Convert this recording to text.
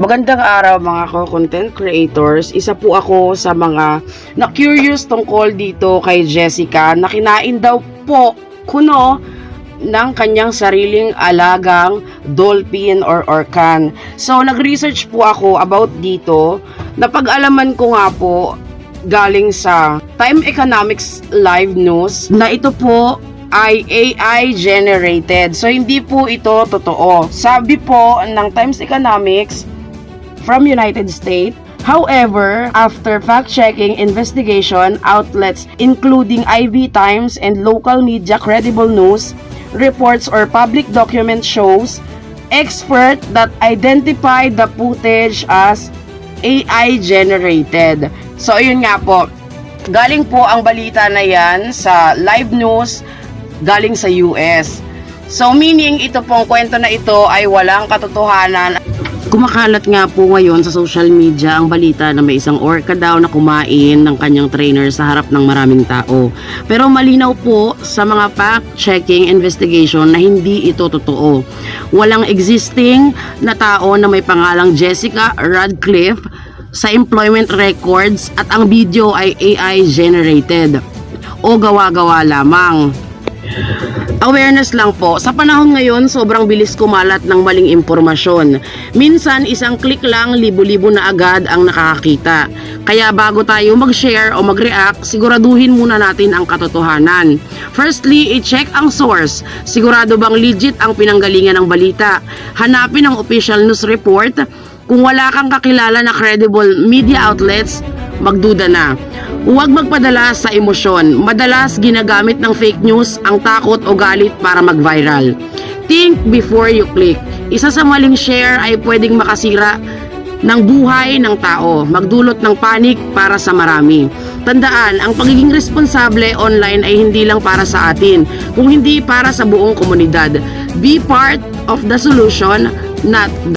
Magandang araw mga ko-content creators. Isa po ako sa mga na-curious tungkol dito kay Jessica na kinain daw po kuno ng kanyang sariling alagang dolphin or orcan. So, nag-research po ako about dito. Napag-alaman ko nga po galing sa Time Economics Live News na ito po ay AI generated. So, hindi po ito totoo. Sabi po ng Times Economics, from United States. However, after fact-checking investigation, outlets including IV Times and local media credible news reports or public document shows expert that identified the footage as AI generated. So, ayun nga po. Galing po ang balita na yan sa live news galing sa US. So, meaning ito pong kwento na ito ay walang katotohanan Kumakalat nga po ngayon sa social media ang balita na may isang orca daw na kumain ng kanyang trainer sa harap ng maraming tao. Pero malinaw po sa mga fact-checking investigation na hindi ito totoo. Walang existing na tao na may pangalang Jessica Radcliffe sa employment records at ang video ay AI generated o gawa-gawa lamang. Awareness lang po. Sa panahon ngayon, sobrang bilis kumalat ng maling impormasyon. Minsan, isang click lang, libo-libo na agad ang nakakakita. Kaya bago tayo mag-share o mag-react, siguraduhin muna natin ang katotohanan. Firstly, i-check ang source. Sigurado bang legit ang pinanggalingan ng balita. Hanapin ang official news report. Kung wala kang kakilala na credible media outlets, magduda na. Huwag magpadala sa emosyon. Madalas ginagamit ng fake news ang takot o galit para mag-viral. Think before you click. Isa sa maling share ay pwedeng makasira ng buhay ng tao, magdulot ng panik para sa marami. Tandaan, ang pagiging responsable online ay hindi lang para sa atin, kung hindi para sa buong komunidad. Be part of the solution, not